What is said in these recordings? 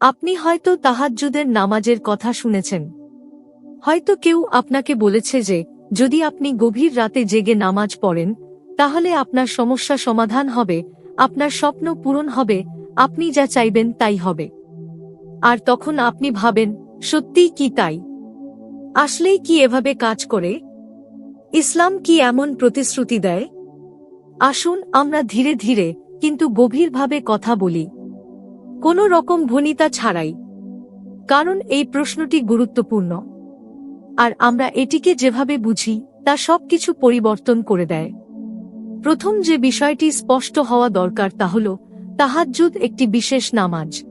আপনি হয়তো তাহাজ্জুদের নামাজের কথা শুনেছেন। হয়তো কেউ আপনাকে বলেছে যে, যদি আপনি গভীর রাতে জেগে নামাজ পড়েন, তাহলে আপনার সমস্যা সমাধান হবে, আপনার স্বপ্ন পূরণ হবে, আপনি যা চাইবেন তাই হবে। আর তখন আপনি ভাবেন সত্যিই কি তাই? আসলেই কি এভাবে কাজ করে? ইসলাম কি এমন প্রতিশ্রুতি দেয়? আসুন আমরা ধীরে ধীরে, কিন্তু গভীরভাবে কথা বলি। কোনো রকম ভনিতা ছাড়াই। কারণ এই প্রশ্নটি গুরুত্বপূর্ণ। আর আমরা এটিকে যেভাবে বুঝি, তা সবকিছু পরিবর্তন করে দেয়। প্রথম যে বিষয়টি স্পষ্ট হওয়া দরকার তা হল, তাহাজ্জুদ একটি বিশেষ নামাজ।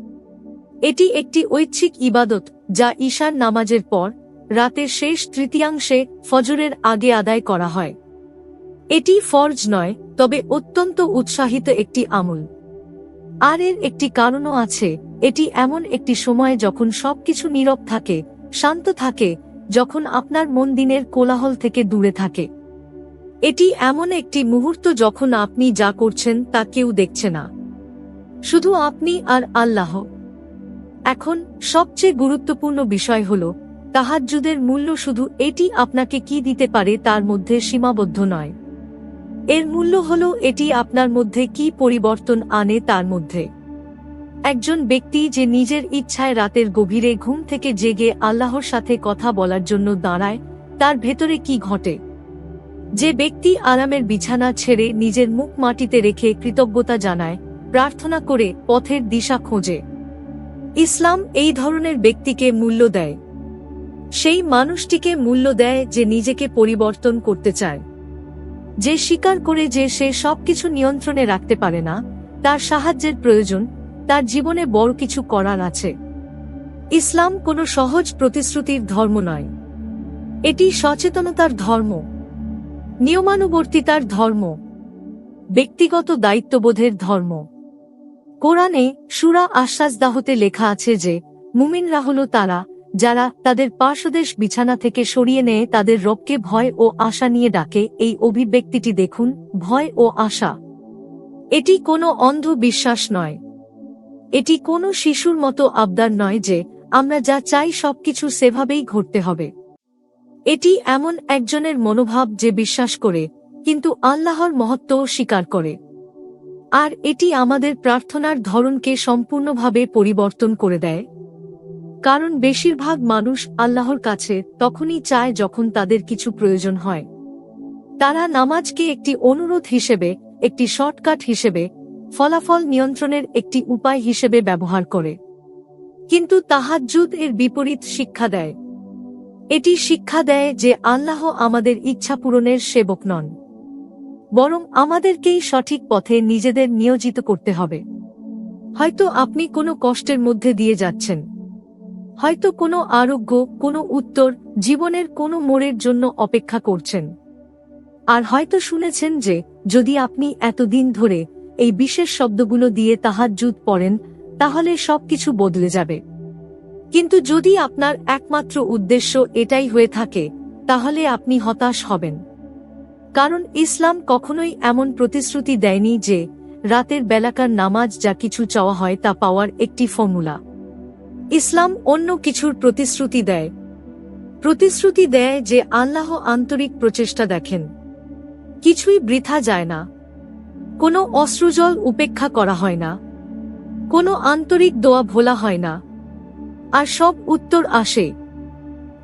এটি একটি ঐচ্ছিক ইবাদত, যা ঈশার নামাজের পর, রাতের শেষ তৃতীয়াংশে ফজরের আগে আদায় করা হয়। এটি ফরজ নয়, তবে অত্যন্ত উৎসাহিত একটি আমল। আর এর একটি কারণও আছে, এটি এমন একটি সময় যখন সবকিছু নীরব থাকে, শান্ত থাকে, যখন আপনার মন দিনের কোলাহল থেকে দূরে থাকে। এটি এমন একটি মুহূর্ত যখন আপনি যা করছেন তা কেউ দেখছে না। শুধু আপনি আর আল্লাহ। এখন, সবচেয়ে গুরুত্বপূর্ণ বিষয় হল, তাহাজ্জুদের মূল্য শুধু এটি আপনাকে কি দিতে পারে তার মধ্যে সীমাবদ্ধ নয়। এর মূল্য হল এটি আপনার মধ্যে কি পরিবর্তন আনে তার মধ্যে। একজন ব্যক্তি যে নিজের ইচ্ছায় রাতের গভীরে ঘুম থেকে জেগে আল্লাহর সাথে কথা বলার জন্য দাঁড়ায়, তার ভেতরে কি ঘটে? যে ব্যক্তি আরামের বিছানা ছেড়ে নিজের মুখ মাটিতে রেখে কৃতজ্ঞতা জানায়, প্রার্থনা করে পথের দিশা খোঁজে। ইসলাম এই ধরনের ব্যক্তিকে মূল্য দেয়। সেই মানুষটিকে মূল্য দেয় যে নিজেকে পরিবর্তন করতে চায়। যে স্বীকার করে যে সে সবকিছু নিয়ন্ত্রণে রাখতে পারে না, তার সাহায্যের প্রয়োজন, তার জীবনে বড় কিছু করার আছে। ইসলাম কোনো সহজ প্রতিশ্রুতির ধর্ম নয়। এটি সচেতনতার ধর্ম, নিয়মানুবর্তিতার ধর্ম, ব্যক্তিগত দায়িত্ববোধের ধর্ম। কোরআনে সুরা আশ্বাসদাহতে লেখা আছে যে, মুমিনরা হল তারা যারা তাদের পার্শ্বদেশ বিছানা থেকে সরিয়ে নেয়, তাদের রবকে ভয় ও আশা নিয়ে ডাকে। এই অভিব্যক্তিটি দেখুন, ভয় ও আশা। এটি কোনো অন্ধ বিশ্বাস নয়। এটি কোনো শিশুর মতো আবদার নয় যে, আমরা যা চাই সবকিছু সেভাবেই ঘটতে হবে। এটি এমন একজনের মনোভাব যে বিশ্বাস করে, কিন্তু আল্লাহর মহত্বও স্বীকার করে। আর এটি আমাদের প্রার্থনার ধরনকে সম্পূর্ণভাবে পরিবর্তন করে দেয়। কারণ বেশিরভাগ মানুষ আল্লাহর কাছে তখনই চায় যখন তাদের কিছু প্রয়োজন হয়। তারা নামাজকে একটি অনুরোধ হিসেবে, একটি শর্টকাট হিসেবে, ফলাফল নিয়ন্ত্রণের একটি উপায় হিসেবে ব্যবহার করে। কিন্তু তাহাজ্জুদ এর বিপরীত শিক্ষা দেয়। এটি শিক্ষা দেয় যে আল্লাহ আমাদের ইচ্ছা পূরণের সেবক নন। বরং আমাদেরকেই সঠিক পথে নিজেদের নিয়োজিত করতে হবে। হয়তো আপনি কোনো কষ্টের মধ্যে দিয়ে যাচ্ছেন। হয়তো কোনো আরোগ্য, কোনো উত্তর, জীবনের কোনো মোড়ের জন্য অপেক্ষা করছেন। আর হয়তো শুনেছেন যে, যদি আপনি এতদিন ধরে এই বিশেষ শব্দগুলো দিয়ে তাহাজ্জুদ পড়েন, তাহলে সবকিছু বদলে যাবে। কিন্তু যদি আপনার একমাত্র উদ্দেশ্য এটাই হয়ে থাকে, তাহলে আপনি হতাশ হবেন। কারণ ইসলাম কখনোই এমন প্রতিশ্রুতি দেয়নি যে, রাতের বেলাকার নামাজ যা কিছু চাওয়া হয় তা পাওয়ার একটি ফর্মুলা। ইসলাম অন্য কিছুর প্রতিশ্রুতি দেয়। প্রতিশ্রুতি দেয় যে আল্লাহ আন্তরিক প্রচেষ্টা দেখেন। কিছুই বৃথা যায় না। কোনো অশ্রুজল উপেক্ষা করা হয় না। কোনো আন্তরিক দোয়া ভোলা হয় না। আর সব উত্তর আসে।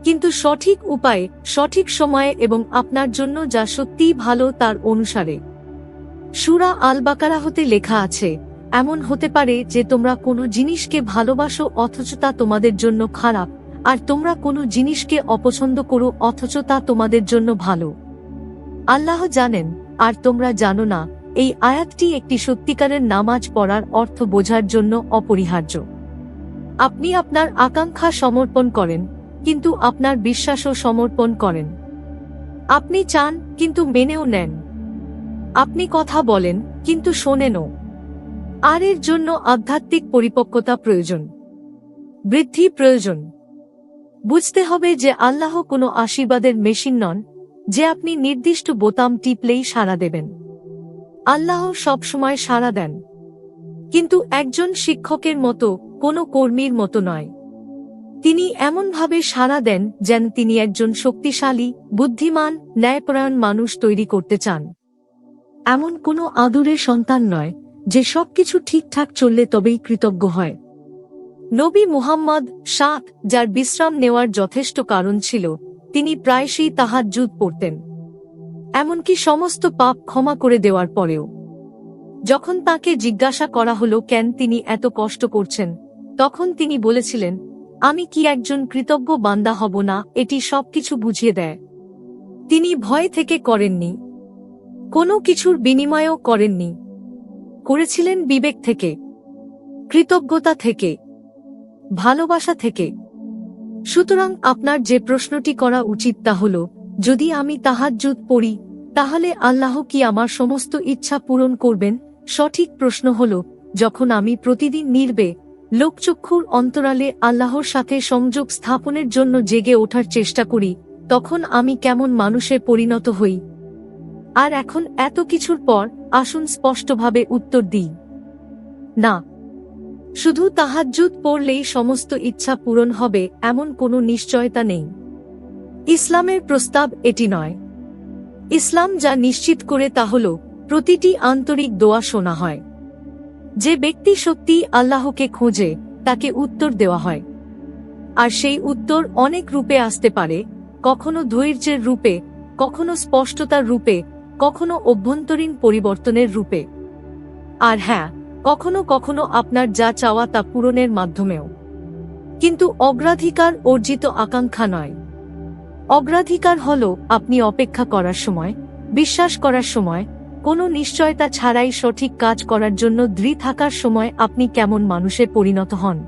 কিন্তু সঠিক উপায়ে, সঠিক সময়ে এবং আপনার জন্য যা সত্যিই ভালো তার অনুসারে। সুরা আল বাকারা হতে লেখা আছে এমন হতে পারে যে তোমরা কোনো জিনিসকে ভালোবাসো অথচ তা তোমাদের জন্য খারাপ, আর তোমরা কোনো জিনিসকে অপছন্দ করো অথচ তা তোমাদের জন্য ভালো। আল্লাহ জানেন, আর তোমরা জানো না, এই আয়াতটি একটি সত্যিকারের নামাজ পড়ার অর্থ বোঝার জন্য অপরিহার্য। আপনি আপনার আকাঙ্ক্ষা সমর্পণ করেন, কিন্তু আপনার বিশ্বাসও সমর্পণ করেন। আপনি চান, কিন্তু মেনেও নেন। আপনি কথা বলেন, কিন্তু শোনেনও। আর এর জন্য আধ্যাত্মিক পরিপক্কতা প্রয়োজন। বৃদ্ধি প্রয়োজন। বুঝতে হবে যে আল্লাহ কোনো আশীর্বাদের মেশিন নন, যে আপনি নির্দিষ্ট বোতাম টিপলেই সাড়া দেবেন। আল্লাহ সবসময় সাড়া দেন। কিন্তু একজন শিক্ষকের মতো, কোনো কর্মীর মতো নয়। তিনি এমনভাবে সাড়া দেন যেন তিনি একজন শক্তিশালী, বুদ্ধিমান, ন্যায়পরায়ণ মানুষ তৈরি করতে চান। এমন কোনো আদুরে সন্তান নয় যে সবকিছু ঠিকঠাক চললে তবেই কৃতজ্ঞ হয়। নবী মুহাম্মদ সাত, যার বিশ্রাম নেওয়ার যথেষ্ট কারণ ছিল, তিনি প্রায়শই তাহার তাহাজ্জুদ পড়তেন। এমনকি সমস্ত পাপ ক্ষমা করে দেওয়ার পরেও। যখন তাকে জিজ্ঞাসা করা হলো, কেন তিনি এত কষ্ট করছেন? তখন তিনি বলেছিলেন, আমি কি একজন কৃতজ্ঞ বান্দা হব না? এটি সবকিছু বুঝিয়ে দেয়। তিনি ভয় থেকে করেননি। কোনো কিছুর বিনিময়ও করেননি। করেছিলেন বিবেক থেকে, কৃতজ্ঞতা থেকে, ভালোবাসা থেকে। সুতরাং আপনার যে প্রশ্নটি করা উচিত তা হল, যদি আমি তাহাজ্জুদ পড়ি, তাহলে আল্লাহ কি আমার সমস্ত ইচ্ছা পূরণ করবেন? সঠিক প্রশ্ন হল, যখন আমি প্রতিদিন নির্বে, লোকচক্ষুর অন্তরালে আল্লাহর সাথে সংযোগ স্থাপনের জন্য জেগে ওঠার চেষ্টা করি, তখন আমি কেমন মানুষে পরিণত হই। আর এখন এত কিছুর পর আসুন স্পষ্টভাবে উত্তর দিই। না। শুধু তাহাজ্জুদ পড়লেই সমস্ত ইচ্ছা পূরণ হবে, এমন কোনো নিশ্চয়তা নেই। ইসলামের প্রস্তাব এটি নয়। ইসলাম যা নিশ্চিত করে তা হল, প্রতিটি আন্তরিক দোয়া শোনা হয়। যে ব্যক্তি সত্যি আল্লাহকে খোঁজে, তাকে উত্তর দেওয়া হয়। আর সেই উত্তর অনেক রূপে আসতে পারে, কখনো ধৈর্যের রূপে, কখনো স্পষ্টতার রূপে কখনো অভ্যন্তরীণ পরিবর্তনের রূপে। আর হ্যাঁ কখনো কখনো আপনার যা চাওয়া তা পূরণের মাধ্যমেও। কিন্তু অগ্রাধিকার অর্জিত আকাঙ্ক্ষা নয়। অগ্রাধিকার হল আপনি অপেক্ষা করার সময়, বিশ্বাস করার সময়, কোনো নিশ্চয়তা ছাড়াই সঠিক কাজ করার জন্য দৃঢ় থাকার সময় আপনি কেমন মানুষে পরিণত হন।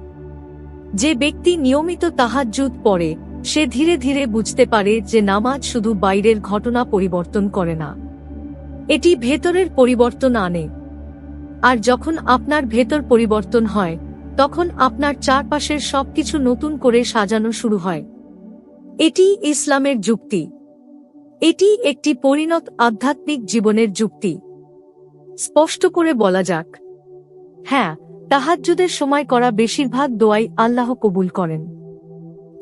যে ব্যক্তি নিয়মিত তাহাজ্জুদ পড়ে, সে ধীরে ধীরে বুঝতে পারে যে নামাজ শুধু বাইরের ঘটনা পরিবর্তন করে না। এটি ভেতরের পরিবর্তন আনে। আর যখন আপনার ভেতর পরিবর্তন হয়, তখন আপনার চারপাশের সবকিছু নতুন করে সাজানো শুরু হয়। এটি ইসলামের যুক্তি। এটি একটি পরিণত আধ্যাত্মিক জীবনের যুক্তি। স্পষ্ট করে বলা যাক। হ্যাঁ তাহাজ্জুদের সময় করা বেশিরভাগ দোয়াই আল্লাহ কবুল করেন।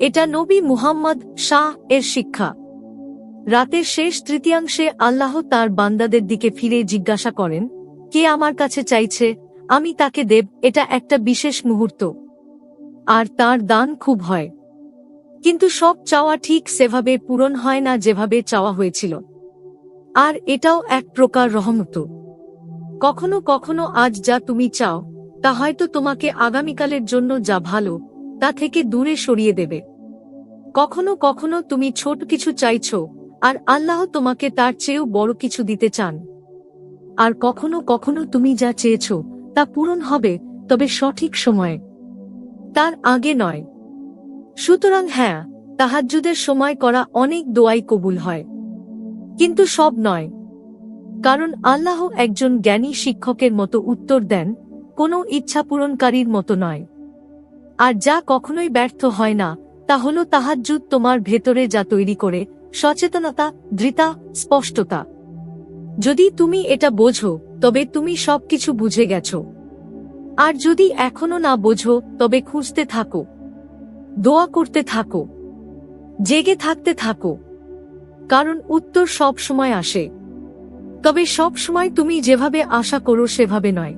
এটা নবী মুহাম্মদ শাহ এর শিক্ষা। রাতের শেষ তৃতীয়াংশে আল্লাহ তার বান্দাদের দিকে ফিরে জিজ্ঞাসা করেন, কে আমার কাছে চাইছে? আমি তাকে দেব, এটা একটা বিশেষ মুহূর্ত। আর তার দান খুব হয়। কিন্তু সব চাওয়া ঠিক সেভাবে পূরণ হয় না যেভাবে চাওয়া হয়েছিল। আর এটাও এক প্রকার রহমত। কখনো কখনো আজ যা তুমি চাও, তা হয়তো তোমাকে আগামীকালের জন্য যা ভালো, তা থেকে দূরে সরিয়ে দেবে। কখনো কখনো তুমি ছোট কিছু চাইছ আর আল্লাহ তোমাকে তার চেয়েও বড় কিছু দিতে চান। আর কখনো কখনো তুমি যা চেয়েছ, তা পূরণ হবে, তবে সঠিক সময়ে। তার আগে নয়। সুতরাং হ্যাঁ তাহাজ্জুদের সময় করা অনেক দোয়াই কবুল হয়। কিন্তু সব নয়। কারণ আল্লাহ একজন জ্ঞানী শিক্ষকের মতো উত্তর দেন, কোনো ইচ্ছা পূরণকারীর মতো নয়। আর যা কখনোই ব্যর্থ হয় না, তা হল তাহাজ্জুদ তোমার ভেতরে যা তৈরি করে সচেতনতা দৃতা স্পষ্টতা। যদি তুমি এটা বোঝো, তবে তুমি সবকিছু বুঝে গেছো। আর যদি এখনও না বোঝো, তবে খুঁজতে থাকো। দোয়া করতে থাকো। জেগে থাকতে থাকো। কারণ উত্তর সব সময় আসে। তবে সব সময় তুমি যেভাবে আশা করো সেভাবে নয়।